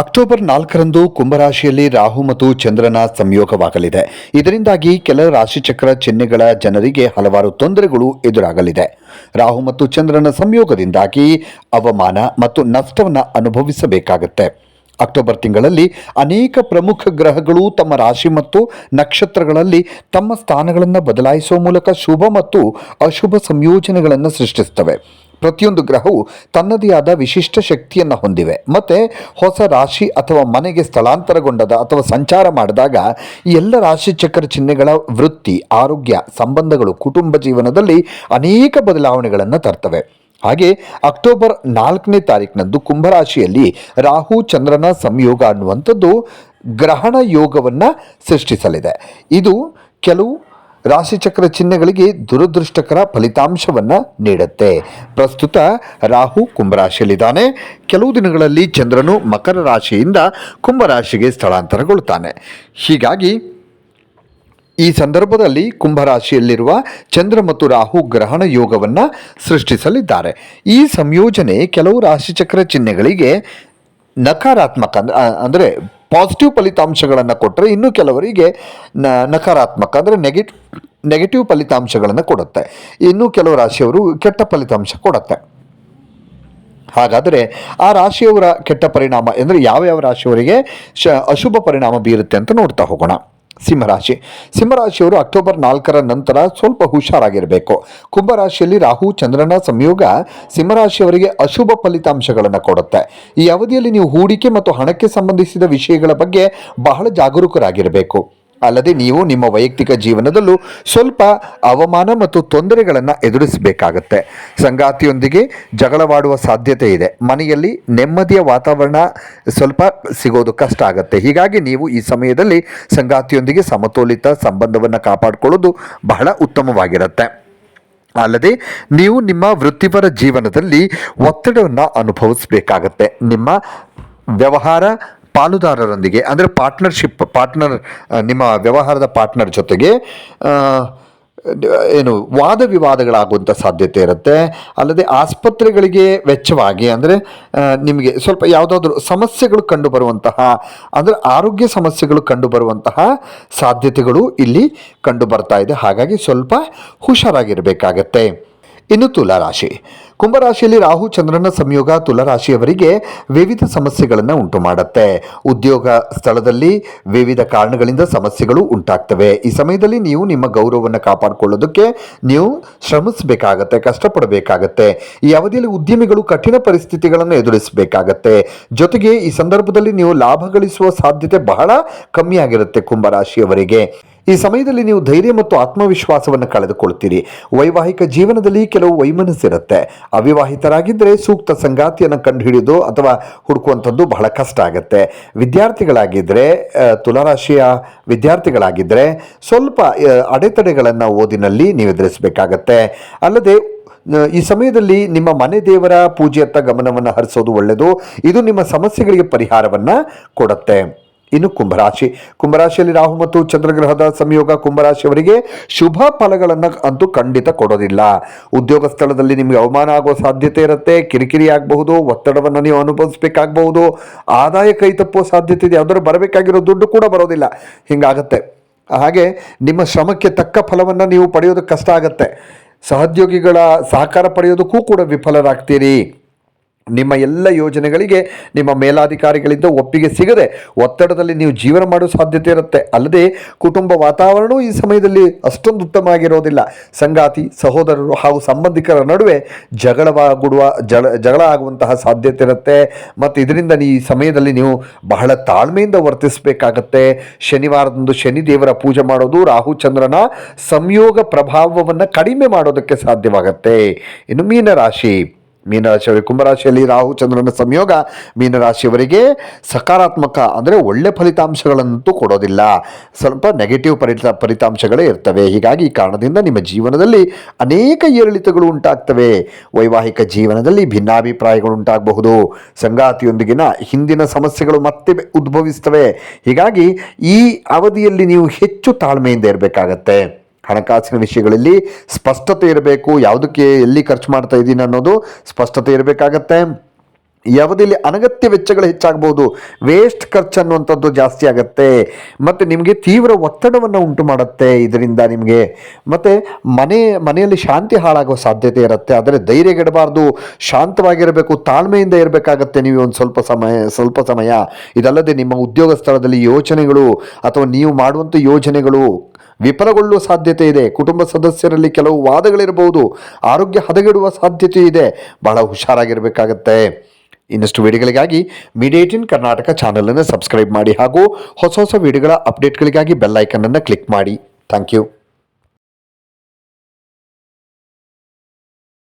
October ನಾಲ್ಕರಂದು ಕುಂಭರಾಶಿಯಲ್ಲಿ ರಾಹು ಮತ್ತು ಚಂದ್ರನ ಸಂಯೋಗವಾಗಲಿದೆ. ಇದರಿಂದಾಗಿ ಕೆಲ ರಾಶಿಚಕ್ರ ಚಿಹ್ನೆಗಳ ಜನರಿಗೆ ಹಲವಾರು ತೊಂದರೆಗಳು ಎದುರಾಗಲಿದೆ. ರಾಹು ಮತ್ತು ಚಂದ್ರನ ಸಂಯೋಗದಿಂದಾಗಿ ಅವಮಾನ ಮತ್ತು ನಷ್ಟವನ್ನು ಅನುಭವಿಸಬೇಕಾಗುತ್ತೆ. ಅಕ್ಟೋಬರ್ ತಿಂಗಳಲ್ಲಿ ಅನೇಕ ಪ್ರಮುಖ ಗ್ರಹಗಳು ತಮ್ಮ ರಾಶಿ ಮತ್ತು ನಕ್ಷತ್ರಗಳಲ್ಲಿ ತಮ್ಮ ಸ್ಥಾನಗಳನ್ನು ಬದಲಾಯಿಸುವ ಮೂಲಕ ಶುಭ ಮತ್ತು ಅಶುಭ ಸಂಯೋಜನೆಗಳನ್ನು ಸೃಷ್ಟಿಸ್ತವೆ ಪ್ರತಿಯೊಂದು ಗ್ರಹವು ತನ್ನದೇ ಆದ ವಿಶಿಷ್ಟ ಶಕ್ತಿಯನ್ನು ಹೊಂದಿವೆ. ಮತ್ತು ಹೊಸ ರಾಶಿ ಅಥವಾ ಮನೆಗೆ ಸ್ಥಳಾಂತರಗೊಂಡದ ಅಥವಾ ಸಂಚಾರ ಮಾಡಿದಾಗ ಎಲ್ಲ ರಾಶಿ ಚಕ್ರ ಚಿಹ್ನೆಗಳ ವೃತ್ತಿ, ಆರೋಗ್ಯ, ಸಂಬಂಧಗಳು, ಕುಟುಂಬ ಜೀವನದಲ್ಲಿ ಅನೇಕ ಬದಲಾವಣೆಗಳನ್ನು ತರ್ತವೆ. ಹಾಗೆ ಅಕ್ಟೋಬರ್ ನಾಲ್ಕನೇ ತಾರೀಕಿನಂದು ಕುಂಭರಾಶಿಯಲ್ಲಿ ರಾಹು ಚಂದ್ರನ ಸಂಯೋಗ ಅನ್ನುವಂಥದ್ದು ಗ್ರಹಣ ಯೋಗವನ್ನು ಸೃಷ್ಟಿಸಲಿದೆ. ಇದು ಕೆಲವು ರಾಶಿಚಕ್ರ ಚಿಹ್ನೆಗಳಿಗೆ ದುರದೃಷ್ಟಕರ ಫಲಿತಾಂಶವನ್ನು ನೀಡುತ್ತೆ. ಪ್ರಸ್ತುತ ರಾಹು ಕುಂಭರಾಶಿಯಲ್ಲಿದ್ದಾನೆ. ಕೆಲವು ದಿನಗಳಲ್ಲಿ ಚಂದ್ರನು ಮಕರ ರಾಶಿಯಿಂದ ಕುಂಭರಾಶಿಗೆ ಸ್ಥಳಾಂತರಗೊಳ್ತಾನೆ ಹೀಗಾಗಿ ಈ ಸಂದರ್ಭದಲ್ಲಿ ಕುಂಭರಾಶಿಯಲ್ಲಿರುವ ಚಂದ್ರ ಮತ್ತು ರಾಹು ಗ್ರಹಣ ಯೋಗವನ್ನು ಸೃಷ್ಟಿಸಲಿದ್ದಾರೆ. ಈ ಸಂಯೋಜನೆ ಕೆಲವು ರಾಶಿಚಕ್ರ ಚಿಹ್ನೆಗಳಿಗೆ ನಕಾರಾತ್ಮಕ ಅಂದ್ರೆ ಪಾಸಿಟಿವ್ ಫಲಿತಾಂಶಗಳನ್ನು ಕೊಟ್ಟರೆ ಇನ್ನು ಕೆಲವರಿಗೆ ನಕಾರಾತ್ಮಕ, ಅಂದರೆ ನೆಗೆಟಿವ್ ನೆಗೆಟಿವ್ ಫಲಿತಾಂಶಗಳನ್ನು ಕೊಡುತ್ತೆ. ಇನ್ನು ಕೆಲವು ರಾಶಿಯವರು ಕೆಟ್ಟ ಫಲಿತಾಂಶ ಕೊಡುತ್ತೆ. ಹಾಗಾದರೆ ಆ ರಾಶಿಯವರ ಕೆಟ್ಟ ಪರಿಣಾಮ, ಅಂದರೆ ಯಾವ ರಾಶಿಯವರಿಗೆ ಶ, ಅಶುಭ ಪರಿಣಾಮ ಬೀರುತ್ತೆ ಅಂತ ನೋಡ್ತಾ ಹೋಗೋಣ. ಸಿಂಹರಾಶಿ. ಸಿಂಹರಾಶಿಯವರು ಅಕ್ಟೋಬರ್ ನಾಲ್ಕರ ನಂತರ ಸ್ವಲ್ಪ ಹುಷಾರಾಗಿರಬೇಕು. ಕುಂಭರಾಶಿಯಲ್ಲಿ ರಾಹು, ಚಂದ್ರನ ಸಂಯೋಗ ಸಿಂಹರಾಶಿಯವರಿಗೆ ಅಶುಭ ಫಲಿತಾಂಶಗಳನ್ನು ಕೊಡುತ್ತೆ. ಈ ಅವಧಿಯಲ್ಲಿ ನೀವು ಹೂಡಿಕೆ ಮತ್ತು ಹಣಕ್ಕೆ ಸಂಬಂಧಿಸಿದ ವಿಷಯಗಳ ಬಗ್ಗೆ ಬಹಳ ಜಾಗರೂಕರಾಗಿರಬೇಕು. ಅಲ್ಲದೆ ನೀವು ನಿಮ್ಮ ವೈಯಕ್ತಿಕ ಜೀವನದಲ್ಲೂ ಸ್ವಲ್ಪ ಅವಮಾನ ಮತ್ತು ತೊಂದರೆಗಳನ್ನು ಎದುರಿಸಬೇಕಾಗತ್ತೆ. ಸಂಗಾತಿಯೊಂದಿಗೆ ಜಗಳವಾಡುವ ಸಾಧ್ಯತೆ ಇದೆ. ಮನೆಯಲ್ಲಿ ನೆಮ್ಮದಿಯ ವಾತಾವರಣ ಸ್ವಲ್ಪ ಸಿಗೋದು ಕಷ್ಟ ಆಗುತ್ತೆ. ಹೀಗಾಗಿ ನೀವು ಈ ಸಮಯದಲ್ಲಿ ಸಂಗಾತಿಯೊಂದಿಗೆ ಸಮತೋಲಿತ ಸಂಬಂಧವನ್ನು ಕಾಪಾಡಿಕೊಳ್ಳೋದು ಬಹಳ ಉತ್ತಮವಾಗಿರುತ್ತೆ. ಅಲ್ಲದೆ ನೀವು ನಿಮ್ಮ ವೃತ್ತಿಪರ ಜೀವನದಲ್ಲಿ ಒತ್ತಡವನ್ನು ಅನುಭವಿಸಬೇಕಾಗತ್ತೆ. ನಿಮ್ಮ ವ್ಯವಹಾರ ಪಾಲುದಾರರೊಂದಿಗೆ, ಅಂದರೆ ಪಾರ್ಟ್ನರ್ಶಿಪ್, ಪಾರ್ಟ್ನರ್ ನಿಮ್ಮ ವ್ಯವಹಾರದ ಪಾರ್ಟ್ನರ್ ಜೊತೆಗೆ ಏನು ವಾದ ವಿವಾದಗಳಾಗುವಂಥ ಸಾಧ್ಯತೆ ಇರುತ್ತೆ. ಅಲ್ಲದೆ ಆಸ್ಪತ್ರೆಗಳಿಗೆ ವೆಚ್ಚವಾಗಿ, ಅಂದರೆ ನಿಮಗೆ ಸ್ವಲ್ಪ ಯಾವುದಾದ್ರೂ ಸಮಸ್ಯೆಗಳು ಕಂಡು ಬರುವಂತಹ ಅಂದರೆ ಆರೋಗ್ಯ ಸಮಸ್ಯೆಗಳು ಕಂಡು ಬರುವಂತಹ ಸಾಧ್ಯತೆಗಳು ಇಲ್ಲಿ ಕಂಡು ಬರ್ತಾ ಇದೆ. ಹಾಗಾಗಿ ಸ್ವಲ್ಪ ಹುಷಾರಾಗಿರಬೇಕಾಗತ್ತೆ. ಇನ್ನು ತುಲಾರಾಶಿ ಕುಂಭರಾಶಿಯಲ್ಲಿ ರಾಹು ಚಂದ್ರನ ಸಂಯೋಗ ತುಲಾರಾಶಿಯವರಿಗೆ ವಿವಿಧ ಸಮಸ್ಯೆಗಳನ್ನು ಉಂಟು ಮಾಡುತ್ತೆ ಉದ್ಯೋಗ ಸ್ಥಳದಲ್ಲಿ ವಿವಿಧ ಕಾರಣಗಳಿಂದ ಸಮಸ್ಯೆಗಳು ಉಂಟಾಗ್ತವೆ. ಈ ಸಮಯದಲ್ಲಿ ನೀವು ನಿಮ್ಮ ಗೌರವವನ್ನು ಕಾಪಾಡಿಕೊಳ್ಳೋದಕ್ಕೆ ನೀವು ಶ್ರಮಿಸಬೇಕಾಗತ್ತೆ, ಕಷ್ಟಪಡಬೇಕಾಗತ್ತೆ. ಈ ಅವಧಿಯಲ್ಲಿ ಉದ್ಯಮಿಗಳು ಕಠಿಣ ಪರಿಸ್ಥಿತಿಗಳನ್ನು ಎದುರಿಸಬೇಕಾಗತ್ತೆ. ಜೊತೆಗೆ ಈ ಸಂದರ್ಭದಲ್ಲಿ ನೀವು ಲಾಭ ಗಳಿಸುವ ಸಾಧ್ಯತೆ ಬಹಳ ಕಮ್ಮಿಯಾಗಿರುತ್ತೆ ಕುಂಭರಾಶಿಯವರಿಗೆ ಈ ಸಮಯದಲ್ಲಿ ನೀವು ಧೈರ್ಯ ಮತ್ತು ಆತ್ಮವಿಶ್ವಾಸವನ್ನು ಕಳೆದುಕೊಳ್ಳುತ್ತೀರಿ. ವೈವಾಹಿಕ ಜೀವನದಲ್ಲಿ ಕೆಲವು ವೈಮನಸ್ಸಿರುತ್ತೆ. ಅವಿವಾಹಿತರಾಗಿದ್ದರೆ ಸೂಕ್ತ ಸಂಗಾತಿಯನ್ನು ಕಂಡುಹಿಡಿಯೋದು ಅಥವಾ ಹುಡುಕುವಂಥದ್ದು ಬಹಳ ಕಷ್ಟ ಆಗುತ್ತೆ. ವಿದ್ಯಾರ್ಥಿಗಳಾಗಿದ್ದರೆ ತುಲಾರಾಶಿಯ ವಿದ್ಯಾರ್ಥಿಗಳಾಗಿದ್ದರೆ ಸ್ವಲ್ಪ ಅಡೆತಡೆಗಳನ್ನು ಓದಿನಲ್ಲಿ ನೀವು ಎದುರಿಸಬೇಕಾಗತ್ತೆ. ಅಲ್ಲದೆ ಈ ಸಮಯದಲ್ಲಿ ನಿಮ್ಮ ಮನೆ ದೇವರ ಪೂಜೆಯತ್ತ ಗಮನವನ್ನು ಹರಿಸೋದು ಒಳ್ಳೆಯದು. ಇದು ನಿಮ್ಮ ಸಮಸ್ಯೆಗಳಿಗೆ ಪರಿಹಾರವನ್ನು ಕೊಡುತ್ತೆ. ಇನ್ನು ಕುಂಭರಾಶಿ. ಕುಂಭರಾಶಿಯಲ್ಲಿ ರಾಹು ಮತ್ತು ಚಂದ್ರಗ್ರಹದ ಸಂಯೋಗ ಕುಂಭರಾಶಿಯವರಿಗೆ ಶುಭ ಫಲಗಳನ್ನು ಅಂತೂ ಖಂಡಿತ ಕೊಡೋದಿಲ್ಲ. ಉದ್ಯೋಗ ಸ್ಥಳದಲ್ಲಿ ನಿಮಗೆ ಅವಮಾನ ಆಗೋ ಸಾಧ್ಯತೆ ಇರುತ್ತೆ, ಕಿರಿಕಿರಿ ಆಗಬಹುದು, ಒತ್ತಡವನ್ನು ನೀವು ಅನುಭವಿಸಬೇಕಾಗಬಹುದು, ಆದಾಯ ಕೈ ತಪ್ಪುವ ಸಾಧ್ಯತೆ ಇದೆ ಅದರ ಬರಬೇಕಾಗಿರೋ ದುಡ್ಡು ಕೂಡ ಬರೋದಿಲ್ಲ. ಹಿಂಗಾಗತ್ತೆ. ಹಾಗೆ ನಿಮ್ಮ ಶ್ರಮಕ್ಕೆ ತಕ್ಕ ಫಲವನ್ನು ನೀವು ಪಡೆಯೋದಕ್ಕೆ ಕಷ್ಟ ಆಗತ್ತೆ. ಸಹೋದ್ಯೋಗಿಗಳ ಸಹಕಾರ ಪಡೆಯೋದಕ್ಕೂ ಕೂಡ ವಿಫಲರಾಗ್ತೀರಿ. ನಿಮ್ಮ ಎಲ್ಲ ಯೋಜನೆಗಳಿಗೆ ನಿಮ್ಮ ಮೇಲಾಧಿಕಾರಿಗಳಿಂದ ಒಪ್ಪಿಗೆ ಸಿಗದೆ ಒತ್ತಡದಲ್ಲಿ ನೀವು ಜೀವನ ಮಾಡುವ ಸಾಧ್ಯತೆ ಇರುತ್ತೆ. ಅಲ್ಲದೆ ಕುಟುಂಬ ವಾತಾವರಣವೂ ಈ ಸಮಯದಲ್ಲಿ ಅಷ್ಟೊಂದು ಉತ್ತಮ ಆಗಿರೋದಿಲ್ಲ ಸಂಗಾತಿ, ಸಹೋದರರು ಹಾಗೂ ಸಂಬಂಧಿಕರ ನಡುವೆ ಜಗಳವಾಗುವ ಜಗಳ ಜಗಳ ಆಗುವಂತಹ ಸಾಧ್ಯತೆ ಇರುತ್ತೆ. ಮತ್ತು ಇದರಿಂದ ಈ ಸಮಯದಲ್ಲಿ ನೀವು ಬಹಳ ತಾಳ್ಮೆಯಿಂದ ವರ್ತಿಸಬೇಕಾಗತ್ತೆ. ಶನಿವಾರದಂದು ಶನಿ ದೇವರ ಪೂಜೆ ಮಾಡೋದು ರಾಹು ಚಂದ್ರನ ಸಂಯೋಗ ಪ್ರಭಾವವನ್ನು ಕಡಿಮೆ ಮಾಡೋದಕ್ಕೆ ಸಾಧ್ಯವಾಗತ್ತೆ. ಇನ್ನು ಮೀನರಾಶಿ. ಮೀನರಾಶಿಯವರಿಗೆ ಕುಂಭರಾಶಿಯಲ್ಲಿ ರಾಹು ಚಂದ್ರನ ಸಂಯೋಗ ಮೀನರಾಶಿಯವರಿಗೆ ಸಕಾರಾತ್ಮಕ ಅಂದರೆ ಒಳ್ಳೆ ಫಲಿತಾಂಶಗಳಂತೂ ಕೊಡೋದಿಲ್ಲ. ಸ್ವಲ್ಪ ನೆಗೆಟಿವ್ ಫಲಿತ ಫಲಿತಾಂಶಗಳೇ ಇರ್ತವೆ. ಹೀಗಾಗಿ ಈ ಕಾರಣದಿಂದ ನಿಮ್ಮ ಜೀವನದಲ್ಲಿ ಅನೇಕ ಏರಿಳಿತಗಳು ಉಂಟಾಗ್ತವೆ. ವೈವಾಹಿಕ ಜೀವನದಲ್ಲಿ ಭಿನ್ನಾಭಿಪ್ರಾಯಗಳು ಉಂಟಾಗಬಹುದು. ಸಂಗಾತಿಯೊಂದಿಗಿನ ಹಿಂದಿನ ಸಮಸ್ಯೆಗಳು ಮತ್ತೆ ಉದ್ಭವಿಸ್ತವೆ. ಹೀಗಾಗಿ ಈ ಅವಧಿಯಲ್ಲಿ ನೀವು ಹೆಚ್ಚು ತಾಳ್ಮೆಯಿಂದ ಇರಬೇಕಾಗತ್ತೆ. ಹಣಕಾಸಿನ ವಿಷಯಗಳಲ್ಲಿ ಸ್ಪಷ್ಟತೆ ಇರಬೇಕು. ಯಾವುದಕ್ಕೆ ಎಲ್ಲಿ ಖರ್ಚು ಮಾಡ್ತಾ ಇದ್ದೀನಿ ಅನ್ನೋದು ಸ್ಪಷ್ಟತೆ ಇರಬೇಕಾಗತ್ತೆ. ಯಾವುದಿಲ್ಲಿ ಅನಗತ್ಯ ವೆಚ್ಚಗಳು ಹೆಚ್ಚಾಗಬಹುದು ವೇಸ್ಟ್ ಖರ್ಚು ಅನ್ನುವಂಥದ್ದು ಜಾಸ್ತಿ ಆಗುತ್ತೆ. ಮತ್ತು ನಿಮಗೆ ತೀವ್ರ ಒತ್ತಡವನ್ನು ಉಂಟು ಮಾಡುತ್ತೆ ಇದರಿಂದ ನಿಮಗೆ. ಮತ್ತು ಮನೆ, ಮನೆಯಲ್ಲಿ ಶಾಂತಿ ಹಾಳಾಗುವ ಸಾಧ್ಯತೆ ಇರುತ್ತೆ. ಆದರೆ ಧೈರ್ಯಗೆಡಬಾರ್ದು ಶಾಂತವಾಗಿರಬೇಕು. ತಾಳ್ಮೆಯಿಂದ ಇರಬೇಕಾಗತ್ತೆ ನೀವು ಒಂದು ಸ್ವಲ್ಪ ಸಮಯ ಸ್ವಲ್ಪ ಸಮಯ. ಇದಲ್ಲದೆ ನಿಮ್ಮ ಉದ್ಯೋಗ ಸ್ಥಳದಲ್ಲಿ ಯೋಚನೆಗಳು ಅಥವಾ ನೀವು ಮಾಡುವಂಥ ಯೋಜನೆಗಳು ವಿಫಲಗೊಳ್ಳುವ ಸಾಧ್ಯತೆ ಇದೆ. ಕುಟುಂಬ ಸದಸ್ಯರಲ್ಲಿ ಕೆಲವು ವಾದಗಳಿರಬಹುದು. ಆರೋಗ್ಯ ಹದಗೆಡುವ ಸಾಧ್ಯತೆ ಇದೆ. ಬಹಳ ಹುಷಾರಾಗಿರಬೇಕಾಗತ್ತೆ. ಇನ್ನಷ್ಟು ವಿಡಿಯೋಗಳಿಗಾಗಿ ಇನ್ ಕರ್ನಾಟಕ ಚಾನಲನ್ನು ಸಬ್ಸ್ಕ್ರೈಬ್ ಮಾಡಿ ಹಾಗೂ ಹೊಸ ಹೊಸ ವಿಡಿಯೋಗಳ ಅಪ್ಡೇಟ್ಗಳಿಗಾಗಿ ಬೆಲ್ ಐಕನನ್ನು ಕ್ಲಿಕ್ ಮಾಡಿ. Thank you